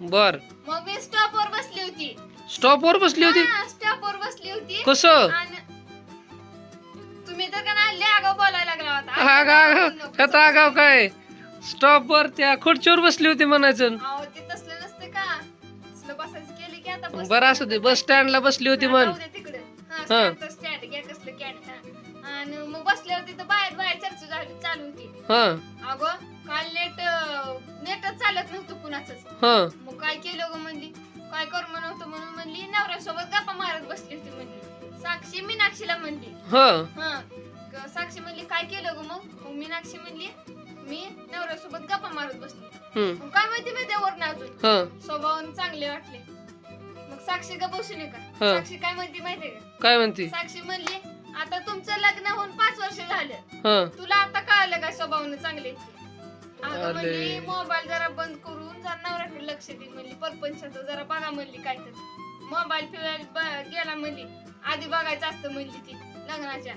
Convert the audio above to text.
बर. मग मी स्टॉपवर बसली होती. स्टॉपवर बसली होती? स्टॉपवर बसली होती. कसं? तुम्ही तर का नाही आगाऊ बोलायला लागला होता. आगाव? आगाव कथा आगाव काय? स्टॉपवर त्या खुर्चीवर बसली होती म्हणायचं. अहो ते तसलं नसतं का? तसलं बसायचं केली की आता बस बरं असू दे बस स्टँडला बसली होती म्हण. तिकडे. हा घ्या कसलं आणि मग तिथं बाहेर बाहेर चर्चा झाली चालू होती. हा. अगं काल नेट नेटच चालत नव्हतं कुणाच हा. मग काय केलं ग म्हणली? काय कर म्हणत म्हणून म्हणली नवऱ्यासोबत गप्पा मारत बसली होती म्हणली. साक्षी मीनाक्षीला म्हणली. हा. हा. ग- साक्षी म्हणली काय केलं ग मग? मग मीनाक्षी म्हणली मी नवऱ्यासोबत गप्पा मारत बसली. मग काय माहिती मी त्यावर ना अजून? हा. स्वभावाने चांगले वाटले. मग साक्षी का बसू नये का हा. साक्षी काय म्हणते माहितीये का? काय म्हणती? साक्षी म्हणली आता तुमचं लग्न होऊन पाच वर्ष झालं. हा. तुला आता कळालं काय स्वभावाने चांगले? ते? अगं आले. म्हणली मोबाईल जरा बंद करून जरा नवऱ्याकडे लक्ष दे म्हणली परपंचाचं जरा बघा म्हणली काय तर मोबाईल फिरायला गेला म्हणली आधी बघायचं असतं म्हणली ती लग्नाच्या